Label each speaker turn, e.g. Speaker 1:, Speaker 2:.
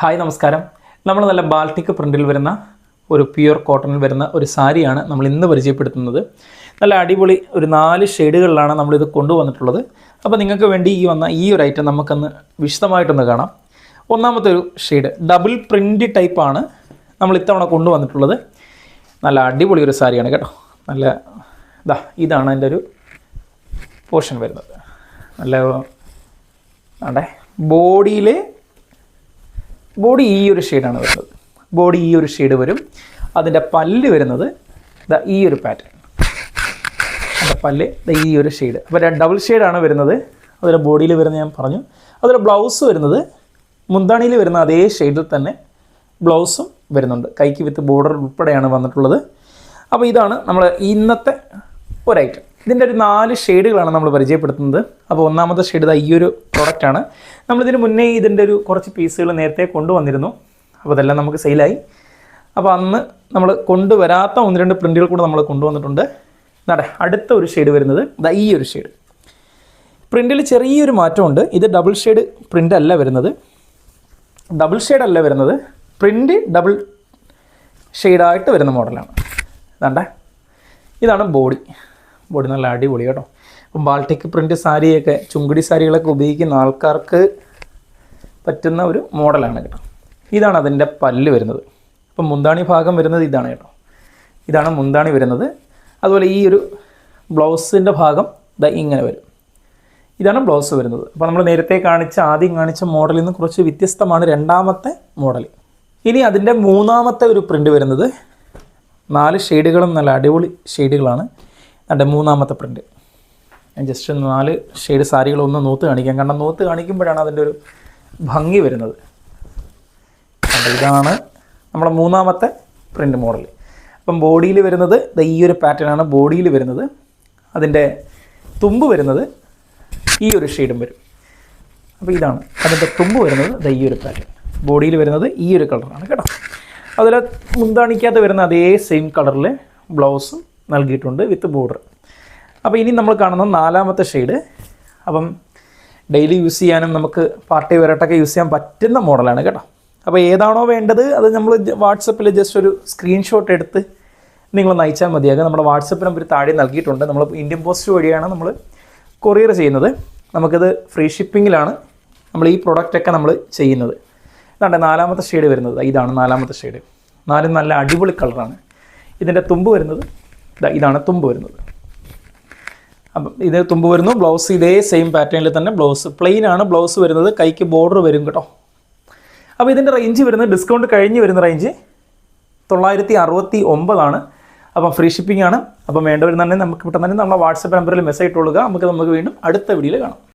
Speaker 1: Hi നമസ്കാരം. നമ്മൾ നല്ല ബാൾട്ടിക് പ്രിന്റിൽ വരുന്ന ഒരു പ്യുർ കോട്ടണിൽ വരുന്ന ഒരു സാരിയാണ് നമ്മൾ ഇന്ന് പരിചയപ്പെടുത്തുന്നത്. നല്ല അടിപൊളി ഒരു നാല് ഷെയ്ഡുകളിലാണ് നമ്മളിത് കൊണ്ടുവന്നിട്ടുള്ളത്. അപ്പോൾ നിങ്ങൾക്ക് വേണ്ടി ഈ വന്ന ഈ ഒരു ഐറ്റം നമുക്കൊന്ന് വിശദമായിട്ടൊന്ന് കാണാം. ഒന്നാമത്തെ ഒരു ഷെയ്ഡ് ഡബിൾ പ്രിന്റ് ടൈപ്പാണ് നമ്മൾ ഇത്തവണ കൊണ്ടുവന്നിട്ടുള്ളത്. നല്ല അടിപൊളി ഒരു സാരിയാണ് കേട്ടോ. നല്ല ഇതാ ഇതാണ് അതിന്റെ ഒരു പോർഷൻ വരുന്നത്. നല്ല ആണ്ടേ ബോഡിയിൽ ബോഡി ഈ ഒരു ഷെയ്ഡാണ് വരുന്നത്. ബോഡി ഈ ഒരു ഷെയ്ഡ് വരും. അതിന്റെ പല്ല് വരുന്നത് ദാ ഈ ഒരു പാറ്റേൺ അതിന്റെ പല്ല് ദാ ഈ ഒരു ഷെയ്ഡ് അപ്പോൾ ഡബിൾ ഷെയ്ഡാണ് വരുന്നത്. അതിന്റെ ബോഡിയിൽ വരുന്നത് ഞാൻ പറഞ്ഞു. അതിന്റെ ബ്ലൗസ് വരുന്നത് മുന്താണിയിൽ വരുന്ന അതേ ഷെയ്ഡിൽ തന്നെ ബ്ലൗസും വരുന്നുണ്ട്. കൈക്ക് വിത്ത് ബോർഡർ ഉൾപ്പെടെയാണ് വന്നിട്ടുള്ളത്. അപ്പോൾ ഇതാണ് നമ്മൾ ഇന്നത്തെ ഒരു ഐറ്റം ഇതിന്റെ ഒരു നാല് ഷെയ്ഡുകളാണ് നമ്മൾ പരിചയപ്പെടുത്തുന്നത്. അപ്പോൾ ഒന്നാമത്തെ ഷെയ്ഡ് ഈ ഒരു പ്രോഡക്റ്റാണ് നമ്മളിതിന് മുന്നേ ഇതിന്റെ ഒരു കുറച്ച് പീസുകൾ നേരത്തെ കൊണ്ടുവന്നിരുന്നു. അപ്പോൾ അതെല്ലാം നമുക്ക് സെയിലായി. അപ്പോൾ അന്ന് നമ്മൾ കൊണ്ടുവരാത്ത ഒന്ന് രണ്ട് പ്രിന്റുകൾ കൂടെ നമ്മൾ കൊണ്ടുവന്നിട്ടുണ്ട്. നടേ അടുത്ത ഒരു ഷെയ്ഡ് വരുന്നത് ഇതാ ഈ ഒരു ഷെയ്ഡ്. പ്രിന്റിൽ ചെറിയൊരു മാറ്റമുണ്ട്. ഇത് ഡബിൾ ഷെയ്ഡ് പ്രിന്റ് അല്ല വരുന്നത്. ഡബിൾ ഷെയ്ഡ് അല്ല വരുന്നത്. പ്രിന്റ് ഡബിൾ ഷെയ്ഡായിട്ട് വരുന്ന മോഡലാണ് ഇതാണ്ടേ. ഇതാണ് ബോഡി ബോഡി നല്ല അടിപൊളി കേട്ടോ. അപ്പം ബാൾട്ടിക് പ്രിന്റ് സാരിയൊക്കെ ചുങ്കുടി സാരികളൊക്കെ ഉപയോഗിക്കുന്ന ആൾക്കാർക്ക് പറ്റുന്ന ഒരു മോഡലാണ് കേട്ടോ. ഇതാണ് അതിന്റെ പല്ല് വരുന്നത്. അപ്പം മുന്താണി ഭാഗം വരുന്നത് ഇതാണ് കേട്ടോ. ഇതാണ് മുന്താണി വരുന്നത്. അതുപോലെ ഈ ഒരു ബ്ലൗസിന്റെ ഭാഗം ദ ഇങ്ങനെ വരും. ഇതാണ് ബ്ലൗസ് വരുന്നത്. അപ്പോൾ നമ്മൾ നേരത്തെ കാണിച്ച ആദ്യം കാണിച്ച മോഡലിൽ നിന്ന് കുറച്ച് വ്യത്യസ്തമാണ് രണ്ടാമത്തെ മോഡൽ. ഇനി അതിന്റെ മൂന്നാമത്തെ ഒരു പ്രിന്റ് വരുന്നത്. നാല് ഷെയ്ഡുകളും നല്ല അടിപൊളി ഷെയ്ഡുകളാണ്. അതിന്റെ മൂന്നാമത്തെ പ്രിന്റ് ഞാൻ ജസ്റ്റ് നാല് ഷെയ്ഡ് സാരികളൊന്ന് നൂത്ത് കാണിക്കാം. കാരണം നൂത്ത് കാണിക്കുമ്പോഴാണ് അതിന്റെ ഒരു ഭംഗി വരുന്നത്. ഇതാണ് നമ്മുടെ മൂന്നാമത്തെ പ്രിന്റ് മോഡൽ. അപ്പം ബോഡിയിൽ വരുന്നത് ഈ ഒരു പാറ്റേൺ ആണ് ബോഡിയിൽ വരുന്നത്. അതിന്റെ തുമ്പ് വരുന്നത് ഈ ഒരു ഷെയ്ഡും വരും. അപ്പോൾ ഇതാണ് അതിന്റെ തുമ്പ് വരുന്നത് ഈ ഒരു പാറ്റേൺ ബോഡിയിൽ വരുന്നത് ഈ ഒരു കളറാണ് കേട്ടോ. അതിൽ മുന്താണിക്കകത്ത് വരുന്ന അതേ സെയിം കളറിൽ ബ്ലൗസും നൽകിയിട്ടുണ്ട് വിത്ത് ബോർഡർ. അപ്പോൾ ഇനി നമ്മൾ കാണുന്ന നാലാമത്തെ ഷെയ്ഡ്. അപ്പം ഡെയിലി യൂസ് ചെയ്യാനും നമുക്ക് പാർട്ടി വരട്ടൊക്കെ യൂസ് ചെയ്യാൻ പറ്റുന്ന മോഡലാണ് കേട്ടോ. അപ്പോൾ ഏതാണോ വേണ്ടത് അത് നമ്മൾ വാട്സപ്പിൽ ജസ്റ്റ് ഒരു സ്ക്രീൻഷോട്ട് എടുത്ത് നിങ്ങൾ അയച്ചാൽ മതിയാകും. നമ്മുടെ വാട്സപ്പ് നമ്പർ താഴെ നൽകിയിട്ടുണ്ട്. നമ്മൾ ഇന്ത്യൻ പോസ്റ്റ് വഴിയാണ് നമ്മൾ കൊറിയർ ചെയ്യുന്നത്. നമുക്കിത് ഫ്രീ ഷിപ്പിങ്ങിലാണ് നമ്മൾ ഈ പ്രൊഡക്റ്റൊക്കെ നമ്മൾ ചെയ്യുന്നത്. ഇതാണ് നാലാമത്തെ ഷെയ്ഡ് വരുന്നത്. ഇതാണ് നാലാമത്തെ ഷെയ്ഡ്. നാലും നല്ല അടിപൊളി കളറാണ്. ഇതിന്റെ തുമ്പ് വരുന്നത് ഇതാണ് തുമ്പ് വരുന്നത്. അപ്പം ഇത് തുമ്പ് വരുന്നു. ബ്ലൗസ് ഇതേ സെയിം പാറ്റേണിൽ തന്നെ ബ്ലൗസ് പ്ലെയിൻ ആണ് ബ്ലൗസ് വരുന്നത്. കൈക്ക് ബോർഡർ വരും കേട്ടോ. അപ്പോൾ ഇതിന്റെ റേഞ്ച് വരുന്നത് ഡിസ്കൗണ്ട് കഴിഞ്ഞ് വരുന്ന റേഞ്ച് തൊള്ളായിരത്തി അറുപത്തി ഒമ്പതാണ് അപ്പം ഫ്രീ ഷിപ്പിംഗ് ആണ്. അപ്പം വേണ്ടവർ തന്നെ നമുക്ക് പെട്ടെന്ന് തന്നെ നമ്മളെ വാട്സപ്പ് നമ്പറിൽ മെസ്സേജ് ഇട്ടുകൊള്ളുക നമുക്ക് നമുക്ക് വീണ്ടും അടുത്ത വീഡിയോയിൽ കാണാം.